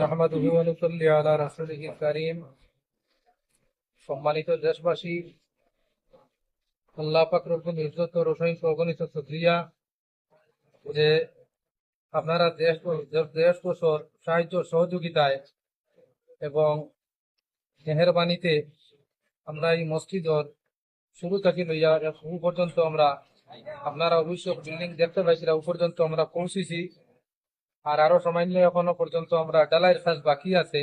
নাহমাদুহু ওয়া নুসাল্লি আলা রাসূলিহি কারীম। সম্মানিত দেশবাসী, আল্লাহ পাক রব্বুল ইজ্জত ও রসহিন সগণিত সুক্রিয়া যে আপনারা দেশ দেশ কোষর সাহায্য সহযোগিতায় এবং মেহরবানিতে আমরা এই মসজিদর শুরু থেকে লইয়া শুরু পর্যন্ত আমরা আপনারা অবশ্য বিল্ডিং দেখতে পাইছিলাম পর্যন্ত আমরা পৌঁছেছি। আর আরও সামান্য এখনও পর্যন্ত আমরা ডালাইয়ের কাজ বাকি আছে।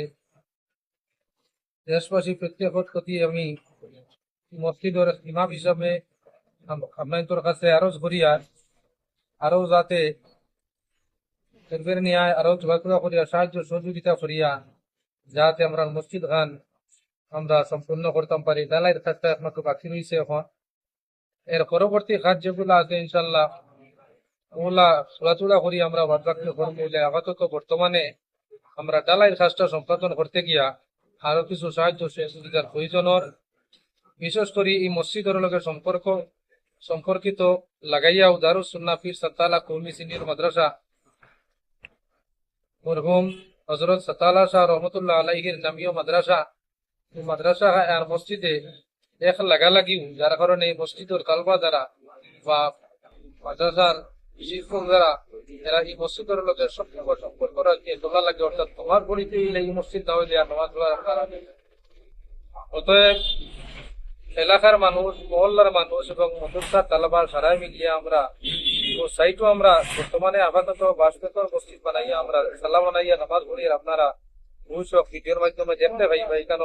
দেশবাসী প্রত্যেকের প্রতি আমি মসজিদের ইমাম হিসাবে আপনাদের কাছে আরজ করিয়া আরও যাতে সরকার নিয়ে আরও করিয়া সাহায্য সহযোগিতা করিয়া যাতে আমরা মসজিদ খান আমরা সম্পূর্ণ করতাম পারি। ডালাইয়ের কাজটা একমাত্র বাকি রয়েছে এখন। এর পরবর্তী কাজ আছে ইনশাল্লাহ ওগুলা চলাচলা করি আমরা বাদবাকি করব আপাতত বর্তমানে আমরা ডালাইয়ের কাজটা সম্পাদন করতে গিয়া আরও কিছু সাহায্য প্রয়োজনের, বিশেষ করে এই মসজিদের লগে সম্পর্ক, সম্পর্কিত লাগাইয়া সিনিয়র মাদ্রাসা, মরহুম হজরত সাতালা শাহ রহমতুল্লাহ আলাইহির নামীয় মাদ্রাসা মাদ্রাসা আর মসজিদে এক লাগালাগিও, যার কারণে মসজিদের কালবা দ্বারা বা মাদ্রাসার দ্বারা এরা এই লোকের লাগে অর্থাৎ তোমার পরিচয় এই মসজিদ নামাজ অতএব এলাকার মানুষ মহল্লার মানুষ এবং মদরসা তালাবার সারাই মিলিয়ে আমরা সাইটও আমরা বর্তমানে আপাতত বাসবেতর মসজিদ বানাইয়া আমরা সালাম বানাইয়া নামাজ পড়ি আর আপনারা ভবিষ্যৎ ভিডিওর মাধ্যমে দেখতে পাই ভাই কেন।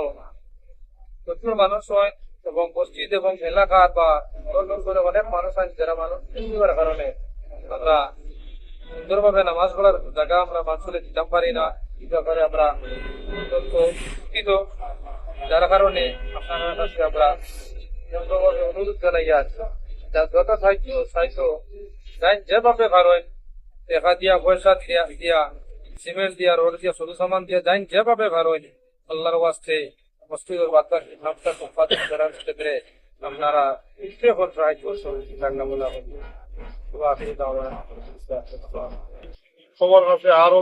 প্রচুর মানুষ হয় এবং মসজিদ এবং এলাকার বা অনেক মানুষ আছে, যারা মানুষ কারণে আমরা সুন্দরভাবে নামাজ পড়ার জায়গা আমরা মানুষের দিতাম পারি না। এই ব্যাপারে আমরা দুঃখিত। যার কারণে আপনার কাছে আমরা বিনম্রভাবে অনুরোধ আছি যা যত সাহায্য সাহায্য যাই যেভাবে পারেন, টাকা দিয়া, পয়সা দিয়া দিয়া, সিমেন্ট দিয়া, রোড দিয়া, সরু সামান দিয়া যেভাবে পারেন, আল্লাহর ওয়াস্তে ক্ষেত্রে আপনারা খবর আছে, আরও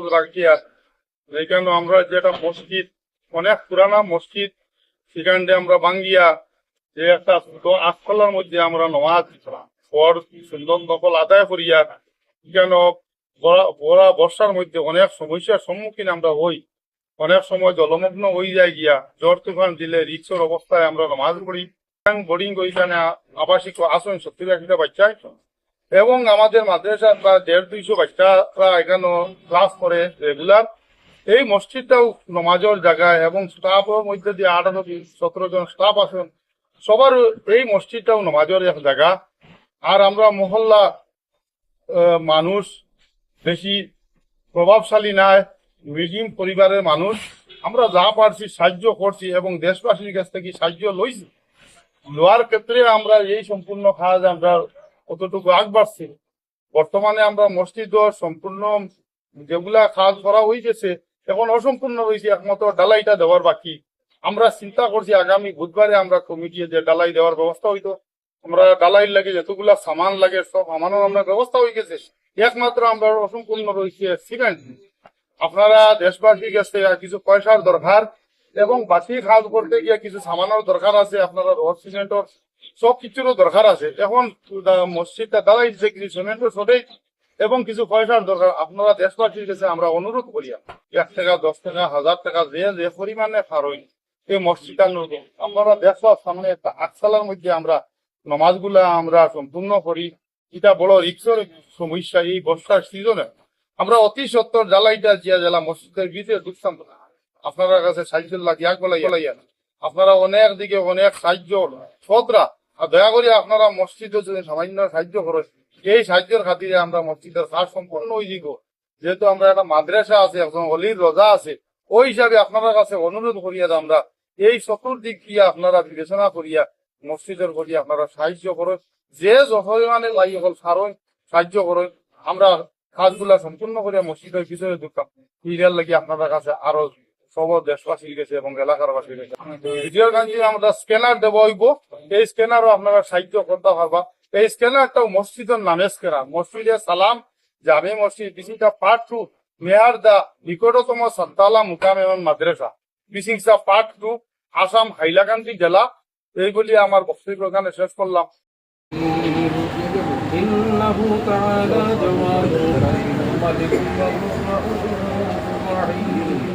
যেখানে আমরা যেটা মসজিদ, অনেক পুরানা মসজিদ আমরা বাঙ্গিয়া, যে একটা মধ্যে আমরা নমাজ সুন্দর নকল আদায় করিয়া বর্ষার মধ্যে অনেক সমস্যার সম্মুখীন আমরা হই। অনেক সময় জলমগ্ন হয়ে যায় গিয়া, জ্বর তুফান দিলে রিক্সর অবস্থায় আমরা নমাজ পড়ি। বোর্ডিং ওইখানে আবাসিক আসন সত্তর আশিটা বাচ্চা এবং আমাদের মাদ্রাসা প্রায় দেড় দুইশো বাচ্চারা এখানে ক্লাস করে রেগুলার এই মসজিদটাও নমাজের জায়গায় এবং স্টাফের মধ্যে দিয়ে আঠারো সতেরো জন স্টাফ আছেন। সবার এই মসজিদটাও নমাজের এক জায়গা। আর আমরা মহল্লা মানুষ, বেশি প্রভাবশালী নাই, মিডিয়াম পরিবারের মানুষ। আমরা যা পারছি সাহায্য করছি এবং দেশবাসীর কাছ থেকে সাহায্য লইছি। লোয়ার ক্ষেত্রে আমরা এই সম্পূর্ণ কাজ আমরা কতটুকু আগ বাড়ছি? বর্তমানে আমরা মসজিদ সম্পূর্ণ যেগুলা কাজ করা হয়েছে এখন অসম্পূর্ণ রয়েছে, একমাত্র ডালাইটা দেওয়ার বাকি। আমরা চিন্তা করছি আগামী বুধবারে আমরা কমিটি যে ডালাই দেওয়ার ব্যবস্থা হইতো। আমরা ডালাই লাগে যতগুলা সামান লাগে, সব আমারও আমরা ব্যবস্থা হয়ে গেছে। একমাত্র আমরা অসম্পূর্ণ রয়েছে সিমেন্ট। আপনারা দেশবাসীর কাছে কিছু পয়সার দরকার এবং বাকি কাজ করতে গিয়ে কিছু সামানের দরকার আছে, আপনারা সিমেন্টর সব কিছুরও দরকার আছে। এখন মসজিদটা দাঁড়াই দিচ্ছে কিছু সিমেন্টও সরেই এবং কিছু পয়সার দরকার। আপনারা দেশবাসীর কাছে আমরা অনুরোধ করি এক টাকা, দশ টাকা, হাজার টাকা, যে যে পরিমাণে ফারই এই মসজিদটা নতুন আপনারা দেশবার সামনে একটা আটসালার মধ্যে আমরা নমাজগুলা আমরা সম্পূর্ণ করি। এটা বড় রিক্সের সমস্যা এই বর্ষার সিজনে আমরা অতি সত্তর জ্বালাইটা, জিয়া জেলা মসজিদের ভিতরে ঢুকতাম। আপনার কাছে সাহায্য লাগিয়া গলাইয়া আপনারা অনেক দিকে অনেক সাহায্য সদরা আর দয়া করে আপনারা মসজিদে যদি সামান্য সাহায্য করেন এই সাহায্যের খাতিরে আমরা মসজিদের কাজ সম্পূর্ণ হয়ে যাব। যেহেতু আমরা একটা মাদ্রাসা আছে, একজন অলির রোজা আছে, ওই হিসাবে আপনার কাছে অনুরোধ করিয়া আমরা এই চতুর্দিক দিয়ে আপনারা বিবেচনা করিয়া মসজিদের করিয়া আপনারা সাহায্য করেন যে যথাযথ লাগি হল সারণ সাহায্য করেন আমরা কাজগুলা সম্পূর্ণ করিয়া মসজিদের পিছনে ঢুকতাম ইরিয়ার লাগি আপনার কাছে আরও সব দেশবাসীর কাছে এবং এলাকার বাসীর কাছে আমরা স্ক্যানার দেবো হইব। এই স্ক্যানারও আপনারা সাহিত্য করতে পারবা। এই স্ক্যানারটাও মসজিদের নামে স্ক্যানার। মসজিদে সালাম, জামে মসজিদ বিসিংটা পার্ট টু, মেয়ার দা নিকটতম সন্তালা মুকাম এবং মাদ্রাসা। বিসিংসা পার্ট টু, আসাম হাইলাকান্দি জেলা। এই বলি আমার বক্তব্য এখানে শেষ করলাম। إنه تعالى جواد ملك الله